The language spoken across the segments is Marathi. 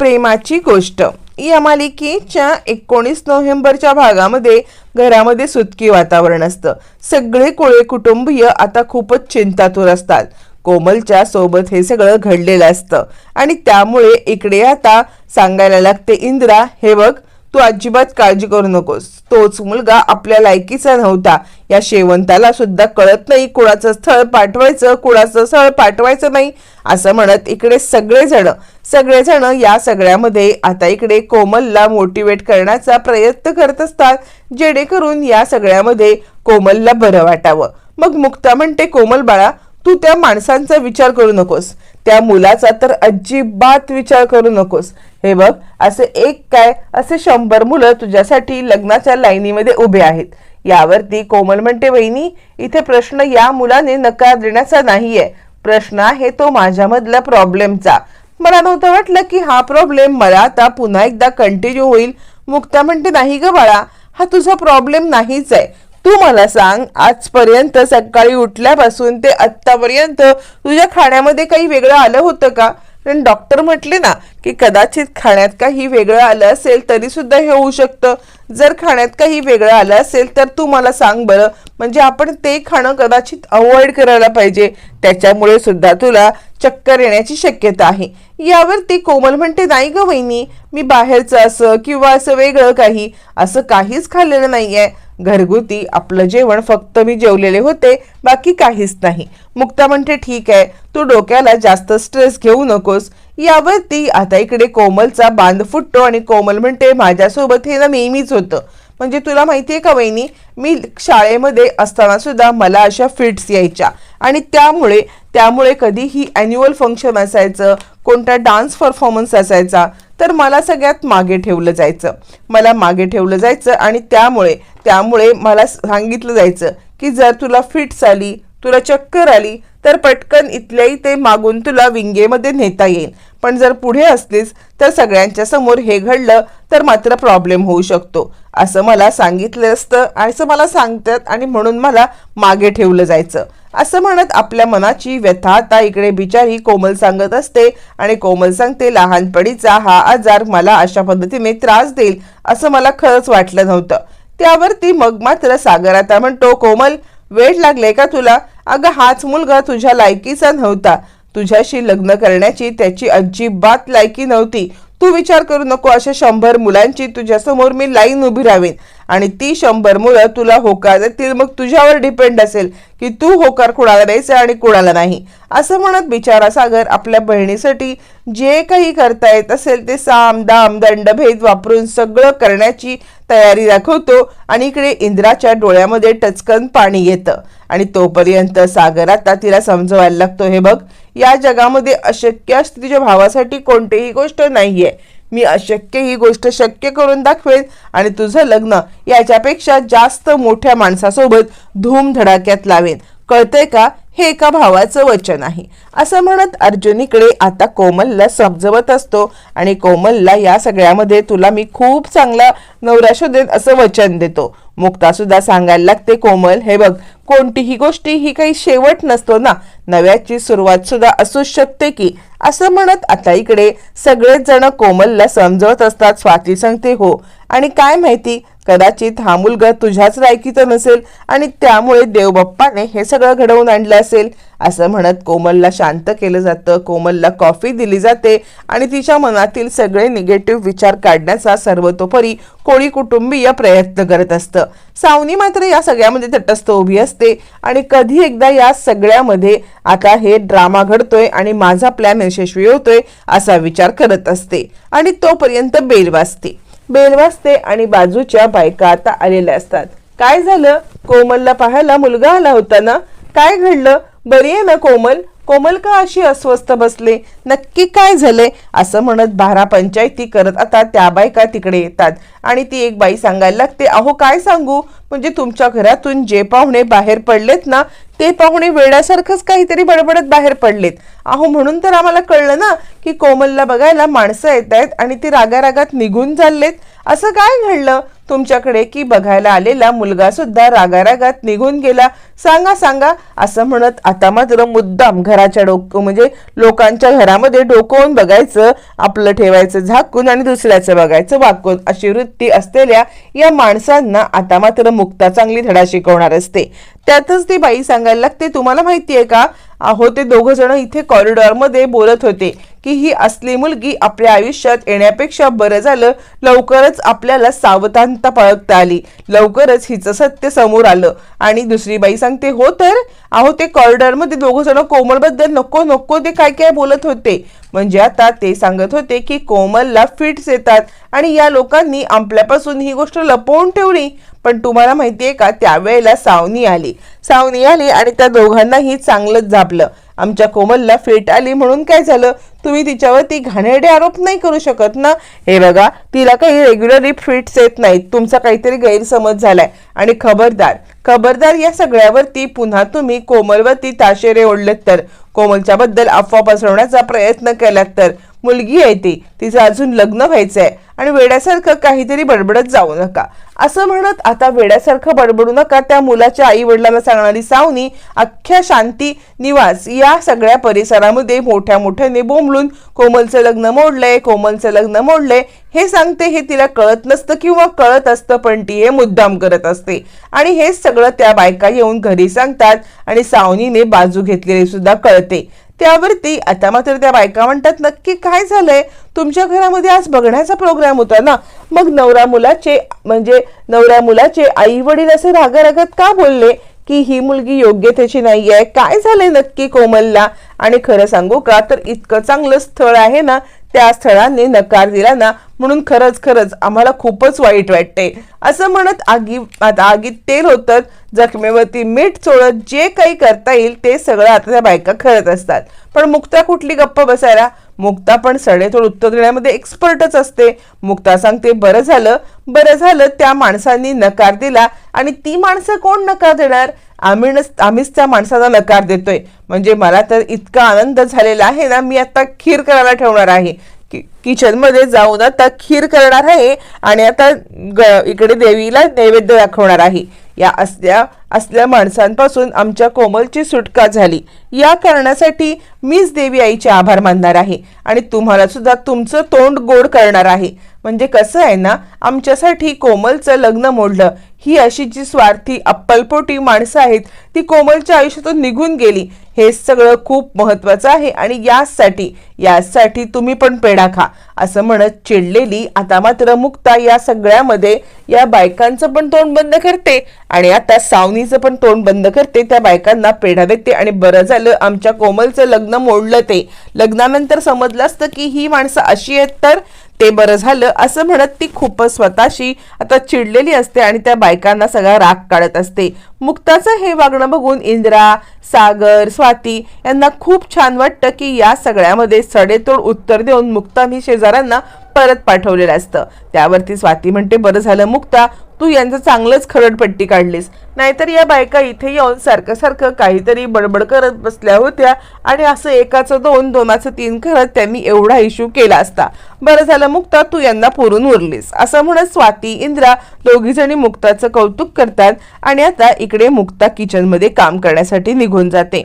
प्रेमाची गोष्ट. या मालिकेच्या एकोणीस नोव्हेंबरच्या भागामध्ये घरामध्ये सुतकी वातावरण असतं. सगळे कोळे कुटुंबीय आता खूपच चिंतातूर असतात. कोमलच्या सोबत हे सगळं घडलेलं असतं. आणि त्यामुळे इकडे आता सांगायला लागते इंद्रा हे बघ. तू अजिबात काळजी करू नकोस. तोच मुलगा आपल्या लायकीचा नव्हता. या शेवंताला सुद्धा कळत नाही कुणाचं स्थळ पाठवायचं कुणाचं स्थळ पाठवायचं नाही असं म्हणत इकडे सगळेजण सगळेजण या सगळ्यामध्ये आता इकडे कोमलला मोटिवेट करण्याचा प्रयत्न करत असतात जेणेकरून या सगळ्यामध्ये कोमलला बरं वाटावं. मग मुक्ता म्हणते कोमल बाळा तू त्या माणसांचा विचार करू नकोस. त्या मुलाचा तर अजिबात विचार करू नकोस. हे बघ असे एक काय असे शंभर मुलं तुझ्यासाठी लग्नाच्या लाईनीमध्ये उभे आहेत. यावरती कोमल म्हणते वहिनी इथे प्रश्न या मुलाने नकार देण्याचा नाहीये. प्रश्न आहे तो माझ्यामधल्या प्रॉब्लेमचा. मला नव्हतं वाटलं की हा प्रॉब्लेम मला आता पुन्हा एकदा कंटिन्यू होईल. मुक्ता म्हणते नाही ग बाळा हा तुझा प्रॉब्लेम नाहीच आहे. तू मला सांग आजपर्यंत सकाळी उठल्यापासून ते आत्तापर्यंत तुझ्या खाण्यामध्ये काही वेगळं आलं होतं का? कारण डॉक्टर म्हटले ना की कदाचित खाण्यात काही वेगळं आलं असेल तरी सुद्धा हे होऊ शकतं. जर खाण्यात काही वेगळं आलं असेल तर तू मला सांग बरं. म्हणजे आपण ते खाणं कदाचित अवॉइड करायला पाहिजे. त्याच्यामुळे सुद्धा तुला चक्कर येण्याची शक्यता आहे. यावर ती कोमल म्हणते नाही ग वहिनी मी बाहेरचं असं किंवा असं वेगळं काही असं काहीच खाल्लेलं नाहीये. घरगुती आपलं जेवण फक्त मी जेवलेले होते बाकी काहीच नाही. मुक्ता म्हणते ठीक आहे तू डोक्याला जास्त स्ट्रेस घेऊ नकोस. यावरती आता इकडे कोमलचा बांध फुटतो आणि कोमल म्हणते माझ्यासोबत हे ना नेहमीच होतं. म्हणजे तुला माहितीये का वहिनी मी शाळेमध्ये असताना सुद्धा मला अशा फिट्स यायच्या. आणि त्यामुळे त्यामुळे कधीही अॅन्युअल फंक्शन असायचं कोणता डान्स परफॉर्मन्स असायचा तर मला सगळ्यात मागे ठेवलं जायचं. मला मागे ठेवलं जायचं आणि त्यामुळे त्यामुळे मला सांगितलं जायचं की जर तुला फिट्स आली तुला चक्कर आली तर पटकन इथल्याही ते मागून तुला विंगेमध्ये नेता येईल. पण जर पुढे असलीस तर सगळ्यांच्या समोर हे घडलं तर मात्र प्रॉब्लेम होऊ शकतो. असं मला सांगितलं असतं असं मला सांगतात आणि म्हणून मला मागे ठेवलं जायचं. असं म्हणत आपल्या मनाची व्यथा आता इकडे बिचारी कोमल सांगत असते आणि कोमल सांगते लहानपणीचा हा आजार मला अशा पद्धतीने त्रास देईल असं मला खरंच वाटलं नव्हतं. त्यावरती मग मात्र सागर आता म्हणतो कोमल वेळ लागले का तुला? अगं हाच मुलगा तुझ्या लायकीचा नव्हता. तुझ्याशी लग्न करण्याची त्याची अजिबात लायकी नव्हती. तू विचार करू नको अशा शंभर मुलांची तुझ्यासमोर मी लाईन उभी राहीन. आणि ती शंभर मुलं तुला होकार देतील मग तुझ्यावर डिपेंड असेल की तू होकार कुणाला द्यायचं आणि कुणाला नाही. असं म्हणत बिचारा सागर आपल्या बहिणीसाठी जे काही करता येत असेल ते साम दाम दंडभेद वापरून सगळं करण्याची तयारी दाखवतो आणि इकडे इंद्राच्या डोळ्यामध्ये टचकन पाणी येतं. आणि तोपर्यंत सागर आता तिला समजवायला लागतो हे बघ या जगामध्ये अशक्य असते तुझ्या भावासाठी कोणतीही गोष्ट नाहीये. मी अशक्य ही गोष्ट शक्य करून दाखवेन आणि तुझं लग्न याच्यापेक्षा जास्त मोठ्या माणसासोबत धूम धडाक्यात लावेन. कळतंय का? हे एका भावाचं वचन आहे. असं म्हणत अर्जुनीकडे आता कोमलला समजवत असतो आणि कोमलला या सगळ्यामध्ये तुला मी खूप चांगला नवरा शोधेन असं वचन देतो. मुक्ता सुद्धा सांगायला लागते कोमल हे बघ कोणतीही गोष्टी ही काही शेवट नसतो ना. नव्याची सुरुवात सुद्धा असूच शकते की. असं म्हणत आता इकडे सगळेच जण कोमलला समजवत असतात स्वाती सांगते हो आणि काय माहिती कदाचित हा मुलगा तुझ्याच लायकीचा नसेल आणि त्यामुळे देवबाप्पाने हे सगळं घडवून आणलं असेल. असं म्हणत कोमलला शांत केलं जातं. कोमलला कॉफी दिली जाते आणि तिच्या मनातील सगळे निगेटिव्ह विचार काढण्याचा सर्वतोपरी कोळी कुटुंबीय प्रयत्न करत असतं. सावनी मात्र या सगळ्यामध्ये तटस्थ उभी असते आणि कधी एकदा या सगळ्यामध्ये आता हे ड्रामा घडतोय आणि माझा प्लॅन यशस्वी होतोय असा विचार करत असते आणि तोपर्यंत बेल वाजते. बेल वाजते आणि बाजूच्या बायका आता आलेल्या असतात. काय झालं? कोमलला पाहायला मुलगा आला होता ना? काय घडलं? बरी आहे ना कोमल? कोमल का अशी अस्वस्थ बसले? नक्की काय झालंय असं म्हणत बारा पंचायती करत आता त्या बायका तिकडे येतात. आणि ती एक बाई सांगायला लागते अहो काय सांगू? म्हणजे तुमच्या घरातून जे पाहुणे बाहेर पडलेत ना ते पाहुणे वेड्यासारखंच काहीतरी बडबडत बाहेर पडलेत. अहो म्हणून तर आम्हाला कळलं ना की कोमलला बघायला माणसं येत आहेत आणि ती रागारागात निघून चाललेत. असं काय घडलं? तुमच्याकडे की बघायला आलेला मुलगा सुद्धा रागारागात निघून गेला. सांगा सांगा असं म्हणत आता मात्र मुद्दाम घराच्या डोक म्हणजे लोकांच्या घरामध्ये डोकवून बघायचं आपलं ठेवायचं झाकून आणि दुसऱ्याचं बघायचं वाकून अशी वृत्ती असलेल्या या माणसांना आता मात्र मुक्ता चांगली धडा शिकवणार असते. त्यातच ती बाई सांगायला लागते तुम्हाला माहिती आहे का? अहो ते दोघ जण इथे कॉरिडॉरमध्ये बोलत होते. की ही असली मुलगी आपल्या आयुष्यात येण्यापेक्षा बरं झालं लवकरच आपल्याला सावधानता पळगता आली. लवकरच हिचं सत्य समोर आलं. आणि दुसरी बाई सांगते हो तर? अहो ते कॉरिडॉरमध्ये दोघं जण कोमलबद्दल नको नको ते काय काय बोलत होते. म्हणजे आता ते सांगत होते की कोमलला फिट्स येतात आणि या लोकांनी आपल्यापासून ही गोष्ट लपवून ठेवली. पण तुम्हाला माहितीये का त्यावेळेला सावनी आली. सावनी आली आणि त्या दोघांनाही चांगलंच झापलं. आमच्या कोमलला फेट आली म्हणून काय झालं? तुम्ही तिच्यावरती घाणेरडे आरोप नाही करू शकत ना? हे बघा तिला काही रेग्युलरली फिट्स येत नाहीत. तुमचा काहीतरी गैरसमज झालाय. आणि खबरदार खबरदार या सगळ्यावरती पुन्हा तुम्ही कोमलवरती ताशेरे ओढलेत तर. कोमलच्या बद्दल अफवा पसरवण्याचा प्रयत्न केलात तर. मुलगी आहे ती. तिचं अजून लग्न व्हायचं आहे आणि वेड्यासारखं काहीतरी बडबडत जाऊ नका. असं म्हणत आता वेड्यासारखं बडबडू नका त्या मुलाच्या आई वडिलांना सांगणारी सावनी अख्ख्या शांती निवास या सगळ्या परिसरामध्ये मोठ्या मोठ्याने बोंबलून कोमलचं लग्न मोडलंय कोमलचं लग्न मोडलंय. हे सांगते हे तिला कळत नसतं किंवा कळत असतं पण ती हे मुद्दाम करत असते. आणि हेच सगळं त्या बायका येऊन घरी सांगतात आणि सावनीने बाजू घेतलेली सुद्धा कळते. त्यावरती आता मात्र त्या बायका म्हणतात नक्की काय झालंय? तुमच्या घरामध्ये आज बघण्याचा प्रोग्राम होता ना? मग नवरा मुलाचे म्हणजे नवऱ्या मुलाचे आई वडील असे रागारागात का बोलले? की ही मुलगी योग्यतेची नाही आहे काय झालंय नक्की कोमलला? आणि खरं सांगू का? तर इतकं चांगलं स्थळ आहे ना त्या स्थळाने नकार दिला ना म्हणून खरंच खरंच आम्हाला खूपच वाईट वाटते. असं म्हणत आगी आता आगीत तेल होतं जखमेवरती मीठ चोळत जे काही करता येईल ते सगळं आता त्या बायका करत असतात. पण मुक्ता कुठली गप्प बसायला? मुक्ता पण सडेतोड उत्तर देण्यामध्ये एक्सपर्टच असते. मुक्ता सांगते बरं झालं बरं झालं त्या माणसांनी नकार दिला आणि ती माणसं कोण नकार देणार? आम्ही आम्हीच त्या माणसाला नकार देतोय. म्हणजे मला तर इतका आनंद झालेला आहे ना मी आता खीर करायला ठेवणार आहे. किचनमध्ये जाऊन आता खीर करणार आहे आणि आता ग- इकडे देवीला नैवेद्य दाखवणार आहे. या असल्या असल्या माणसांपासून आमच्या कोमलची सुटका झाली. या कारणासाठी मीच देवी आईचे आभार मानणार आहे आणि तुम्हाला सुद्धा तुमचं तोंड गोड करणार आहे. म्हणजे कसं आहे ना आमच्यासाठी कोमलचं लग्न मोडलं. ही अशी जी स्वार्थी अप्पलपोटी माणसं आहेत ती कोमलच्या आयुष्यातून निघून गेली. हे सगळं खूप महत्वाचं आहे आणि यासाठी यासाठी तुम्ही पण पेढा खा असं म्हणत चिडलेली आता मात्र मुक्ता या सगळ्यामध्ये या बायकांचं पण तोंड बंद करते आणि आता सावनीचं पण तोंड बंद करते त्या बायकांना पेढा देते आणि बरं झालं आमच्या कोमलचं लग्न मोडलं ते. लग्नानंतर समजलं असतं की ही माणसं अशी आहेत तर ते बरं झालं असं म्हणत ती खूपच स्वतःशी आता चिडलेली असते आणि त्या बायकांना सगळा राग काढत असते. मुक्ताचं हे वागणं बघून इंद्रा सागर स्वाती यांना खूप छान वाटतं की या सगळ्यामध्ये सडेतोड उत्तर देऊन मुक्तानी शेजाऱ्यांना परत पाठवलेलं असतं. त्यावरती स्वाती म्हणते बरं झालं मुक्ता तू यांचं चांगलंच खरडपट्टी काढलीस. नाहीतर या बायका इथे येऊन सारखं सारखं काहीतरी बडबड करत बसल्या होत्या आणि असं एकाचं दोन दोनाचं तीन करत त्यांनी एवढा इश्यू केला असता. बरं झालं मुक्ता तू यांना पुरून उरलीस. असं म्हणत स्वाती इंद्रा दोघीजणी मुक्ताचं कौतुक करतात आणि आता इकडे मुक्ता किचनमध्ये काम करण्यासाठी निघून जाते.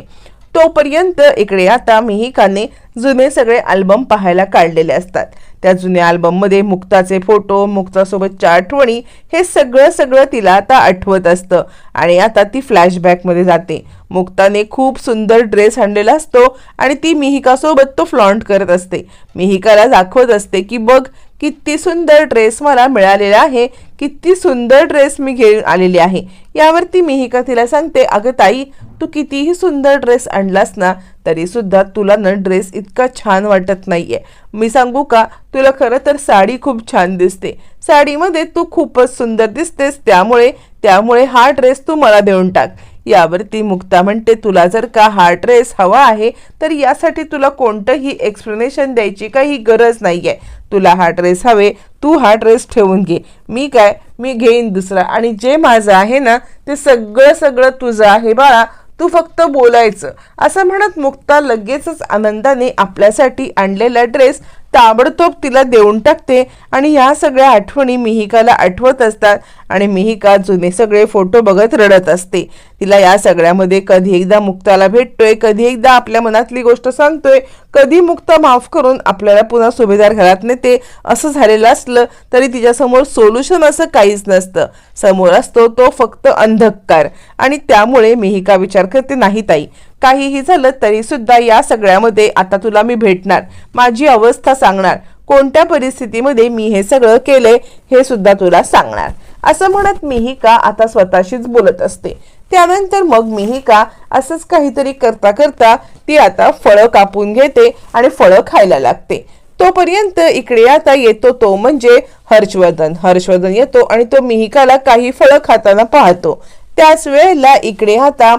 तोपर्यंत इकडे आता मिहिकाने जुने सगळे अल्बम पाहायला काढलेले असतात. त्या जुन्या अल्बममध्ये मुक्ताचे फोटो मुक्तासोबतच्या आठवणी हे सगळं सगळं तिला आता आठवत असतं आणि आता ती फ्लॅशबॅकमध्ये जाते. मुक्ताने खूप सुंदर ड्रेस आणलेला असतो आणि ती मिहिकासोबत तो फ्लॉन्ट करत असते. मिहिकाला दाखवत असते की बघ किती सुंदर ड्रेस मला मिळालेला आहे किती सुंदर ड्रेस मी घेऊन आलेली आहे. यावरती मी ही तिला सांगते अगं ताई तू कितीही सुंदर ड्रेस आणलास ना तरी सुद्धा तुला न ड्रेस इतका छान वाटत नाहीये. मी सांगू का तुला खरं तर साडी खूप छान दिसते. साडीमध्ये तू खूपच सुंदर दिसतेस त्यामुळे त्यामुळे हा ड्रेस तू मला देऊन टाक. यावरती मुक्ता म्हणते तुला जर का हा ड्रेस हवा आहे तर यासाठी तुला कोणतंही एक्सप्लेनेशन द्यायची काही गरज नाही आहे तुला हा ड्रेस हवे तू हा ड्रेस ठेवून घे. मी काय? मी घेईन दुसरा. आणि जे माझं आहे ना ते सगळं सगळं तुझं आहे बाळा. तू फक्त बोलायचं. असं म्हणत मुक्ता लगेचच आनंदाने आपल्यासाठी आणलेला ड्रेस ताबडतोब तिला देऊन टाकते आणि या सगळ्या आठवणी मिहिकाला आठवत असतात आणि मिहिका जुने सगळे फोटो बघत रडत असते. तिला या सगळ्यामध्ये कधी एकदा मुक्ताला भेटतोय कधी एकदा आपल्या मनातली गोष्ट सांगतोय कधी मुक्ता माफ करून आपल्याला पुन्हा सुभेदार घरात नेते. असं झालेलं असलं तरी तिच्यासमोर सोल्युशन असं काहीच नसतं. समोर असतो तो फक्त अंधकार आणि त्यामुळे मिहिका विचार करते नाही ताई काहीही झालं तरी सुद्धा या सगळ्यामध्ये आता तुला मी भेटणार. माझी अवस्था सांगणार. कोणत्या परिस्थितीमध्ये मी हे सगळं केलंय हे सुद्धा तुला सांगणार. असं म्हणत मिहिका आता स्वतःशीच बोलत असते. त्यानंतर मग मिहिका असंच काहीतरी करता करता ती आता फळं कापून घेते आणि फळं खायला लागते. तोपर्यंत इकडे आता येतो तो म्हणजे हर्षवर्धन. हर्षवर्धन येतो आणि तो मिहिकाला काही फळं खाताना पाहतो. त्याच वेळेला इकडे आता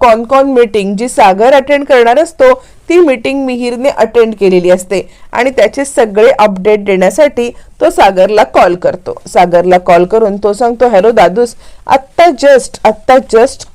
कॉन मीटिंग जी सागर अटेंड करणार असतो ती मीटिंग मिहिरने अटेंड केलेली असते. आणि त्याचे सगळे अपडेट देण्यासाठी तो सागरला कॉल करतो. सागरला कॉल करून तो सांगतो हॅलो दादूस आत्ता जस्ट आत्ता जस्ट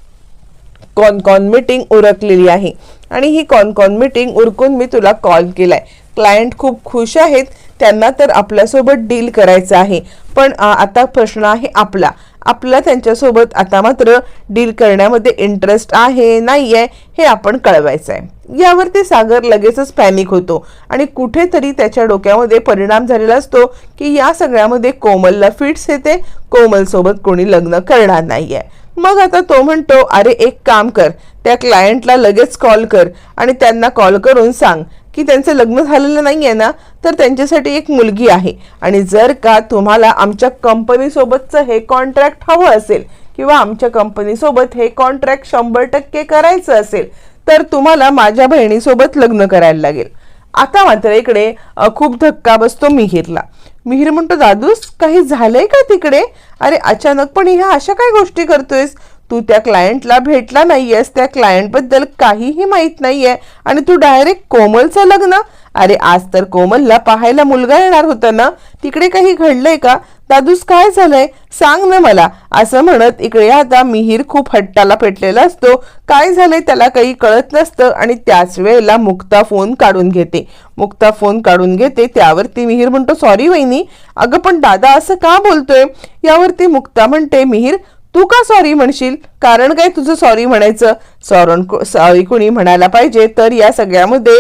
कॉन कॉन मीटिंग उरकलेली आहे. आणि ही कॉन कॉन मीटिंग उरकून मी तुला कॉल केलाय. क्लायंट खूप खुश आहेत त्यांना तर आपल्यासोबत डील करायचं आहे. पण आता प्रश्न आहे आपला. आपला त्यांच्यासोबत आता मात्र डील करण्यामध्ये इंटरेस्ट आहे नाही आहे हे आपण कळवायचं आहे यावरती सागर लगेचच पॅनिक होतो आणि कुठेतरी त्याच्या डोक्यामध्ये परिणाम झालेला असतो की या सगळ्यामध्ये कोमलला फिट्स येते कोमलसोबत कोणी लग्न करणार नाही आहे मग आता तो म्हणतो अरे एक काम कर त्या क्लायंटला लगेच कॉल कर आणि त्यांना कॉल करून सांग की त्यांचं लग्न झालेलं नाही आहे ना तर त्यांच्यासाठी एक मुलगी आहे. आणि जर का तुम्हाला आमच्या कंपनीसोबतचं हे कॉन्ट्रॅक्ट हवं असेल किंवा आमच्या कंपनीसोबत हे कॉन्ट्रॅक्ट शंभर टक्के करायचं असेल तर तुम्हाला माझ्या बहिणीसोबत लग्न करायला लागेल. आता मात्र इकडे खूप धक्का बसतो मिहीरला. मिहीर म्हणतो दादूस काही झालंय का तिकडे? अरे अचानकपणे ह्या अशा काय गोष्टी करतोयस? तू त्या क्लायंटला भेटला नाही आहेस त्या क्लायंटबद्दल काहीही माहीत नाही आहे आणि तू डायरेक्ट कोमलचं लग्न? अरे आज तर कोमलला पाहायला मुलगा येणार होता ना? तिकडे काही घडलंय का? दादूस काय झालंय? सांग ना मला. असं म्हणत इकडे आता मिहीर खूप हट्टाला पेटलेला असतो. काय झालंय त्याला काही कळत नसतं आणि त्याच वेळेला मुक्ता फोन काढून घेते. मुक्ता फोन काढून घेते त्यावरती मिहीर म्हणतो सॉरी वहिनी. अगं पण दादा असं का बोलतोय? यावरती मुक्ता म्हणते मिहीर तू का सॉरी म्हणशील? कारण काय तुझं सॉरी म्हणायचं? सॉरन सॉरी कुणी म्हणायला पाहिजे? तर या सगळ्यामध्ये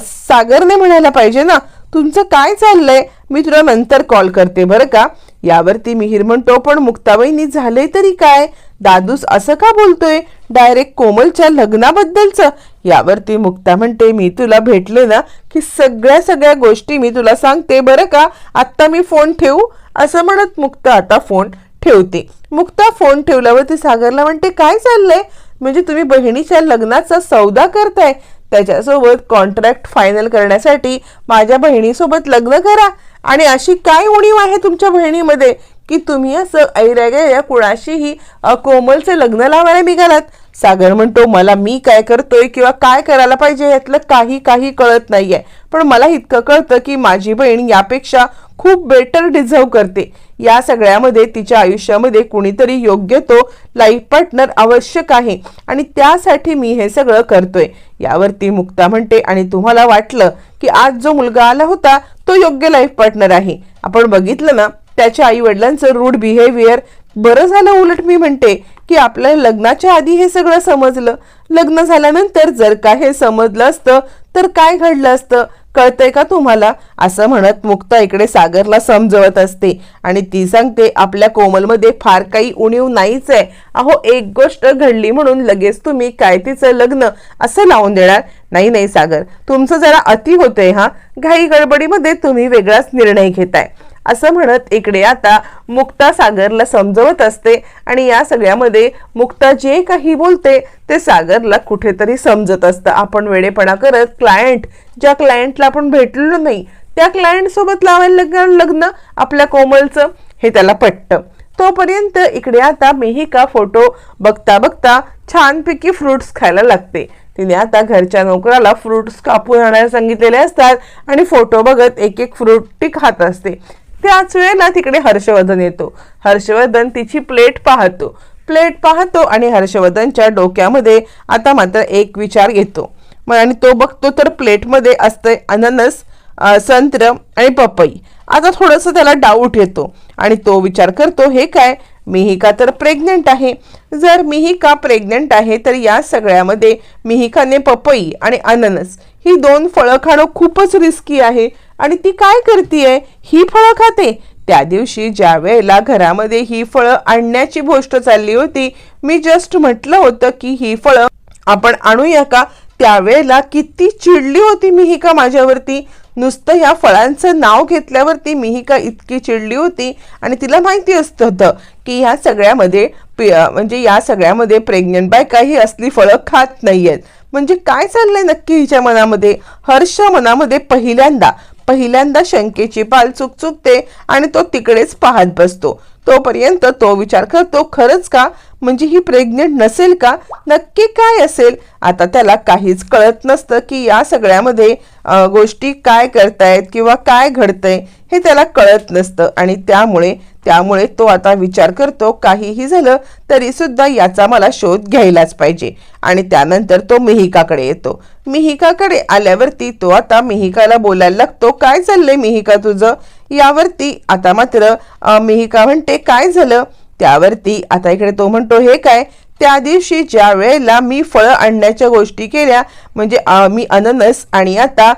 सागरने म्हणायला पाहिजे ना? तुमचं काय चाललंय? मी तुला नंतर कॉल करते बरं का? यावरती मिहीर म्हणतो पण मुक्ताबाईंनी झालंय तरी काय? दादूस असं का बोलतोय? डायरेक्ट कोमलच्या लग्नाबद्दलचं. यावरती मुक्ता म्हणते मी तुला भेटले ना की सगळ्या सगळ्या गोष्टी मी तुला सांगते बरं का? आत्ता मी फोन ठेवू? असं म्हणत मुक्ता आता फोन ठेवते. मुक्ता फोन ठेवल्यावरती सागरला म्हणते काय चाललंय? म्हणजे तुम्ही बहिणीच्या लग्नाचा सौदा करताय. त्याच्यासोबत कॉन्ट्रॅक्ट फायनल करण्यासाठी माझ्या बहिणीसोबत लग्न करा. आणि अशी काय उणीव आहे तुमच्या बहिणीमध्ये? की तुम्ही असं ऐऱ्या कुणाशीही कोमलचं लग्न लावायला निघालात. सागर म्हणतो मला मी काय करतोय किंवा काय करायला पाहिजे यातलं काही काही कळत नाहीये. पण मला इतकं कळतं की माझी बहीण यापेक्षा खूप बेटर डिझर्व करते. या सगळ्यामध्ये तिच्या आयुष्यामध्ये कुणीतरी योग्य तो लाईफ पार्टनर आवश्यक आहे आणि त्यासाठी मी हे सगळं करतोय. यावरती मुक्ता म्हणते आणि तुम्हाला वाटलं की आज जो मुलगा आला होता तो योग्य लाईफ पार्टनर आहे. आपण बघितलं ना त्याच्या आई वडिलांचं रूड बिहेवियर बरं झालं उलट मी म्हणते की आपल्या लग्नाच्या आधी हे सगळं समजलं. लग्न झाल्यानंतर जर का हे समजलं असतं तर काय घडलं असतं? कळतंय का तुम्हाला? असं म्हणत मुक्ता इकडे सागरला समजवत असते आणि ती सांगते आपल्या कोमलमध्ये फार काही उणीव नाहीच आहे. अहो एक गोष्ट घडली म्हणून लगेच तुम्ही काय तिचं लग्न असं लावून देणार? नाही नाही सागर. तुमचं जरा अति होतंय हा. घाई गडबडीमध्ये तुम्ही वेगळाच निर्णय घेताय. असं म्हणत इकडे आता मुक्ता सागरला समजवत असते आणि या सगळ्यामध्ये मुक्ता जे काही बोलते ते सागरला कुठेतरी समजत असतं. आपण वेडेपणा करत क्लायंट ज्या क्लायंटला आपण भेटलेलो नाही त्या क्लायंट सोबत लावायला लग्न लग्न आपल्या कोमलचं हे त्याला पटतं. तोपर्यंत इकडे आता मेहिका फोटो बघता बघता छानपैकी फ्रुट्स खायला लागते. तिने आता घरच्या नोकराला फ्रुट्स कापून आणायला सांगितलेले असतात आणि फोटो बघत एक एक फ्रूट ती खात असते. त्याच वेळेला तिकडे हर्षवर्धन येतो. हर्षवर्धन तिची प्लेट पाहतो. प्लेट पाहतो आणि हर्षवर्धनच्या डोक्यामध्ये आता मात्र एक विचार येतो. मग आणि तो बघतो तर प्लेटमध्ये असतंय अननस संत्र आणि पपई. आता थोडंसं त्याला डाऊट येतो. आणि तो विचार करतो हे काय? मिहिका तर प्रेग्नंट आहे. जर मिहिका प्रेग्नंट आहे तर या सगळ्यामध्ये मिहिकाने पपई आणि अननस ही दोन फळं खाणं खूपच रिस्की आहे. आणि ती काय करतीये? ही फळं खाते. त्या दिवशी ज्या वेळेला घरामध्ये ही फळं आणण्याची गोष्ट चालली होती मी जस्ट म्हटलं होतं की ही फळं आपण आणूया का? त्यावेळेला किती चिडली होती मिहिका माझ्यावरती. नुसतं या फळांचं नाव घेतल्यावरती मिहिका इतकी चिडली होती. आणि तिला माहिती असतं होतं की ह्या सगळ्यामध्ये म्हणजे या सगळ्यामध्ये प्रेग्नंट बायका ही असली फळं खात नाही आहेत म्हणजे काय चाललंय नक्की हिच्या मनामध्ये? हर्ष मनामध्ये पहिल्यांदा पहिल्यांदा शंकेची पाल चुकचुकते आणि तो तिकडेच पाहत बसतो. तोपर्यंत तो विचार करतो खरंच का? म्हणजे ही प्रेग्नेंट नसेल का? नक्की काय असेल? आता त्याला काहीच कळत नसतं की या सगळ्यामध्ये गोष्टी काय करतायत किंवा काय घडतंय हे त्याला कळत नसतं. आणि त्यामुळे त्यामुळे तो आता विचार करतो काहीही झालं तरी सुद्धा याचा मला शोध घ्यायलाच पाहिजे. आणि त्यानंतर तो मिहिकाकडे येतो. मिहिकाकडे आल्यावरती तो आता मिहिकाला बोलायला लागतो काय चाललंय मिहिका तुझं? यावरती आता मात्र मिहिका म्हणते काय झालं? त्यावरती आता इकडे तो म्हणतो हे काय? त्या दिवशी ज्या वेळेला मी फळं आणण्याच्या गोष्टी केल्या म्हणजे मी अननस आणि आता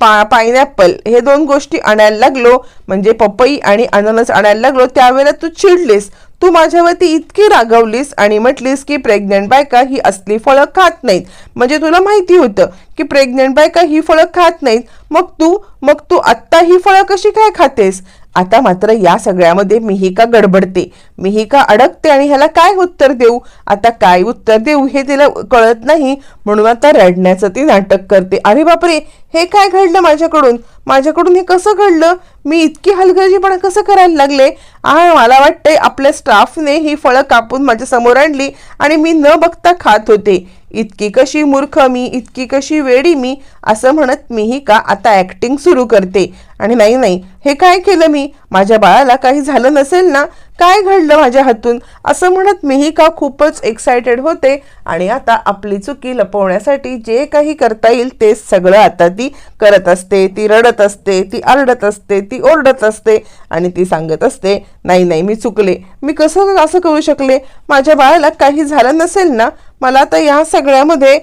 पा पायनॅपल हे दोन गोष्टी आणायला लागलो म्हणजे पपई आणि अननस आणायला लागलो त्यावेळेला तू चिडलीस. तू माझ्यावरती इतकी रागवलीस आणि म्हटलीस की प्रेग्नंट बायका ही असली फळं खात नाहीत. म्हणजे तुला माहिती होतं की प्रेग्नंट बायका ही फळं खात नाहीत. मग तू मग तू आत्ता ही फळं कशी काय खातेस? आता मात्र या सगळ्यामध्ये मिहिका गडबडते. मिहिका अडकते आणि ह्याला काय उत्तर देऊ? आता काय उत्तर देऊ हे तिला कळत नाही. म्हणून आता रडण्याचं ती नाटक करते. अरे बापरे हे काय घडलं माझ्याकडून? माझ्याकडून हे कसं घडलं? मी इतकी हलगर्जीपणा कसं करायला लागले? आ मला वाटतंय आपल्या स्टाफने ही फळं कापून माझ्यासमोर आणली आणि मी न बघता खात होते. इतकी कशी मूर्ख मी? इतकी कशी वेडी मी? असं म्हणत मीही का आता ॲक्टिंग सुरू करते. आणि नाही नाही हे काय केलं मी? माझ्या बाळाला काही झालं नसेल ना? काय घडलं माझ्या हातून? असं म्हणत मीही का खूपच एक्सायटेड होते आणि आता आपली चुकी लपवण्यासाठी जे काही करता येईल ते सगळं आता ती करत असते ती रडत असते ती आरडत असते ती ओरडत असते आणि ती सांगत असते नाही नाही मी चुकले. मी कसं असं करू शकले? माझ्या बाळाला काही झालं नसेल ना? मला आता या सगळ्यामध्ये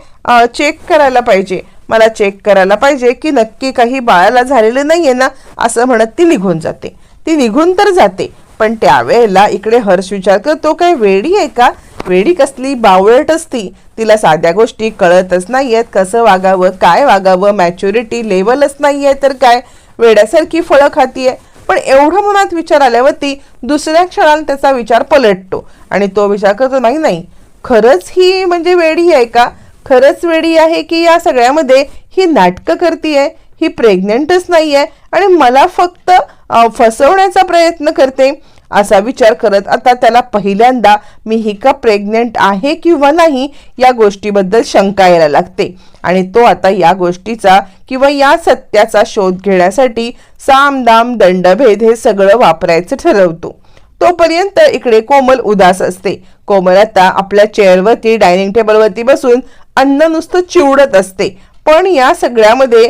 चेक करायला पाहिजे. मला चेक करायला पाहिजे की नक्की काही बाळाला झालेलं नाही आहे ना असं म्हणत ती निघून जाते. ती निघून तर जाते पण त्यावेळेला इकडे हर्ष विचार करतो काय वेडी आहे का? वेडी कसली बावळट असती. तिला साध्या गोष्टी कळतच नाही आहेत कसं वागावं काय वागावं मॅच्युरिटी लेवलच नाहीये तर काय? वेड्यासारखी फळं खातीये. पण एवढं मनात विचार आल्यावरती दुसऱ्या क्षणाला त्याचा विचार पलटतो आणि तो विचार करतो नाही नाही खरंच ही म्हणजे वेडी आहे का? खरंच वेळी आहे की या सगळ्यामध्ये ही नाटकं करतीये ही प्रेग्नंटच नाही आहे आणि मला फक्त फसवण्याचा प्रयत्न करते असा विचार करत आता त्याला पहिल्यांदा मी ही का प्रेग्नंट आहे किंवा नाही या गोष्टीबद्दल शंका यायला लागते. आणि तो आता या गोष्टीचा किंवा या सत्याचा शोध घेण्यासाठी साम दाम दंडभेद हे सगळं वापरायचं ठरवतो. तोपर्यंत इकडे कोमल उदास असते. कोमल आता आपल्या चेअरवरती डायनिंग टेबलवरती बसून अन्न नुसतं चिवडत असते. पण या सगळ्यामध्ये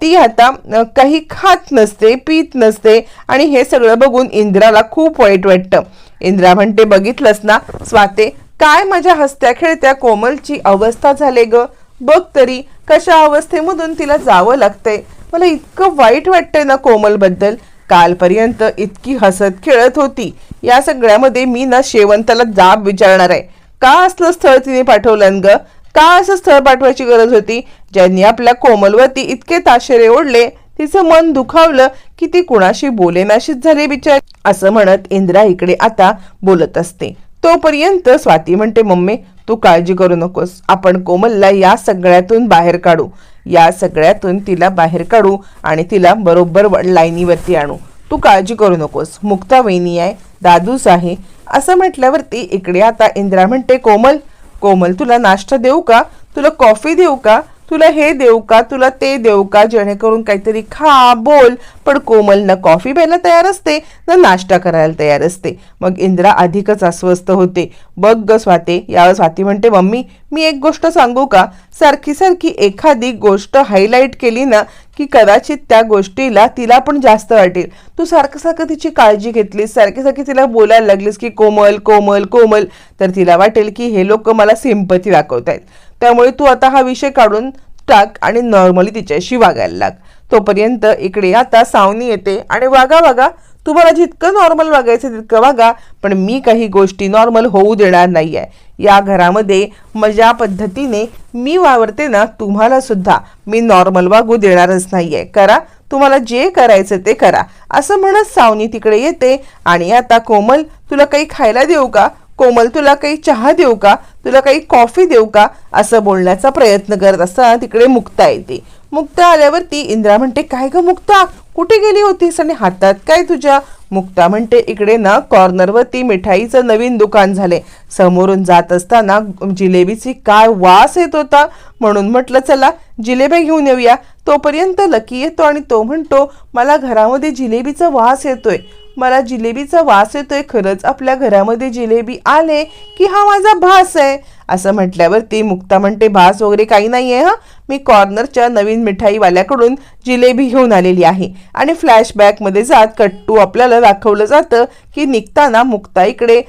ती आता काही खात नसते पीत नसते आणि हे सगळं बघून इंद्राला खूप वाईट वाटतं. इंद्रा म्हणते बघितलंस ना स्वाते काय माझ्या हसत्या खेळत्या कोमलची अवस्था झाले ग? बघ तरी कशा अवस्थेमधून तिला जावं लागतंय. मला इतकं वाईट वाटतंय ना कोमलबद्दल. कालपर्यंत इतकी हसत खेळत होती. या सगळ्यामध्ये मी ना शेवंताला जाब विचारणार आहे. का असलं स्थळ तिने पाठवलं ग? का असं स्थळ पाठवायची गरज होती? ज्यांनी आपल्या कोमलवरती इतके ताशेरे ओढले तिचं मन दुखावलं की ती कुणाशी बोलेनाशीच झाली बिचार. असं म्हणत इंद्रा इकडे आता बोलत असते. तोपर्यंत स्वाती म्हणते मम्मी तू काळजी करू नकोस. आपण कोमलला या सगळ्यातून बाहेर काढू. या सगळ्यातून तिला बाहेर काढू आणि तिला बरोबर लाईनीवरती आणू. तू काळजी करू नकोस. मुक्ता वहिनी आहे दादूस आहे असं म्हटल्यावरती इकडे आता इंद्रा म्हणते कोमल कोमल तुला नाश्ता देऊ का? तुला कॉफी देऊ का? तुला हे देऊ का? तुला ते देऊ का? जेणेकरून काहीतरी खा बोल. पण कोमल ना कॉफी प्यायला तयार असते ना नाश्ता करायला तयार असते. मग इंद्रा अधिकच अस्वस्थ होते. बघ ग स्वाते यावर स्वाती म्हणते मम्मी मी एक गोष्ट सांगू का? सारखी सारखी एखादी गोष्ट हायलाईट केली ना की कदाचित त्या गोष्टीला तिला पण जास्त वाटेल. तू सारखं सारखं तिची काळजी घेतलीस सारखी सारखी तिला बोलायला लागलीस की कोमल कोमल कोमल. तर तिला वाटेल की हे लोक मला सिंपती दाखवत आहेत त्यामुळे तू आता हा विषय काढून टाक आणि नॉर्मली तिच्याशी वागायला लाग. तोपर्यंत इकडे आता सावनी येते आणि वागा वागा. तुम्हाला जितकं नॉर्मल वागायचं तितकं वागा. पण मी काही गोष्टी नॉर्मल होऊ देणार नाही आहे या घरामध्ये मजा पद्धतीने मी वावरते ना तुम्हाला सुद्धा मी नॉर्मल वागू देणारच नाही आहे करा. तुम्हाला जे करायचं ते करा. असं म्हणत सावनी तिकडे येते आणि आता कोमल तुला काही खायला देऊ का? कोमल तुला काही चहा देऊ का? तुला काही कॉफी देऊ का? असं बोलण्याचा प्रयत्न करत असताना तिकडे मुक्ता येते. मुक्ता आल्यावरती इंद्रा म्हणते काय ग मुक्ता? कुठे गेली होतीस आणि हातात काय तुझ्या? मुक्ता म्हणते इकडे ना कॉर्नरवरती मिठाईचं नवीन दुकान झाले समोरून जात असताना जिलेबीची काय वास येत होता? म्हणून म्हटलं चला जिलेब्या घेऊन येऊया. तोपर्यंत लकी येतो आणि तो म्हणतो मला घरामध्ये जिलेबीचा वास येतोय मला जिलेबीचा वास येतोय. खरंच आपल्या घरामध्ये जिलेबी आले की हा माझा भास आहे. असं म्हटल्यावर ती मुक्ता म्हणते भास वगैरे काही नाही आहे हा. मी कॉर्नरच्या नवीन मिठाईवाल्याकडून जिलेबी घेऊन आलेली आहे. आणि फ्लॅशबॅकमध्ये जात कट्टू आपल्याला दाखवलं जातं की निघताना मुक्ता इकडे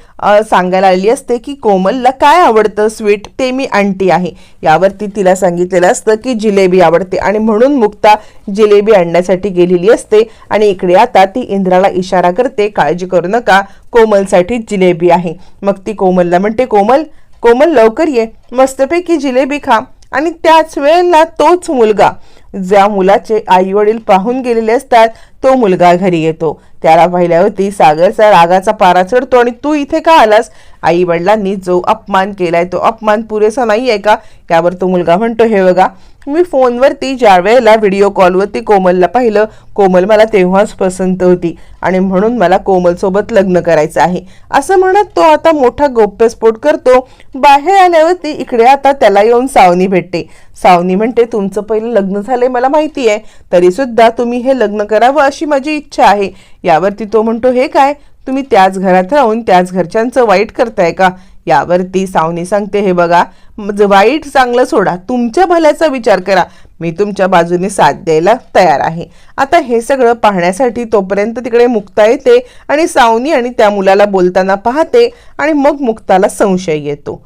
सांगायला आली असते की कोमलला काय आवडतं स्वीट ते मी आणटी आहे. यावरती तिला सांगितलेलं असतं की जिलेबी आवडते आणि म्हणून मुक्ता जिलेबी आणण्यासाठी गेलेली असते. आणि इकडे आता ती इंद्राला इशारा करते काळजी करू नका कोमलसाठी जिलेबी आहे. मग ती कोमलला म्हणते कोमल कोमल लवकर ये मस्तपैकी जिलेबी खा आणि त्याच वेळेला तोच मुलगा. ज्या मुलाचे आई वडील पाहून गेलेले असतात तो मुलगा घरी येतो. त्याला पाहिल्यावरती सागरचा रागाचा पारा चढतो आणि तू इथे का आलास? आई वडिलांनी जो अपमान केलाय तो अपमान पुरेसा नाही आहे का? यावर तो मुलगा म्हणतो हे बघा मी फोनवरती ज्या वेळेला व्हिडिओ कॉलवरती कोमलला पाहिलं कोमल मला तेव्हाच पसंत होती आणि म्हणून मला कोमलसोबत लग्न करायचं आहे. असं म्हणत तो आता मोठा गौप्यस्फोट करतो. बाहेर आल्यावरती इकडे आता त्याला येऊन सावनी भेटते. सावनी म्हणते तुमचं पहिलं लग्न झालंय मला माहिती आहे तरी सुद्धा तुम्ही हे लग्न करावं अशी माझी इच्छा आहे. यावरती तो म्हणतो हे काय? तुम्ही त्याच घरात राहून त्याच घरच्यांचं वाईट करताय का? यावरती सावनी सांगते हे बघा वाईट चांगलं सोडा तुमच्या भल्याचा विचार करा. मी तुमच्या बाजूने साथ द्यायला तयार आहे. आता हे सगळं पाहण्यासाठी तोपर्यंत तिकडे मुक्ता येते आणि सावनी आणि त्या मुलाला बोलताना पाहते आणि मग मुक्ताला संशय येतो.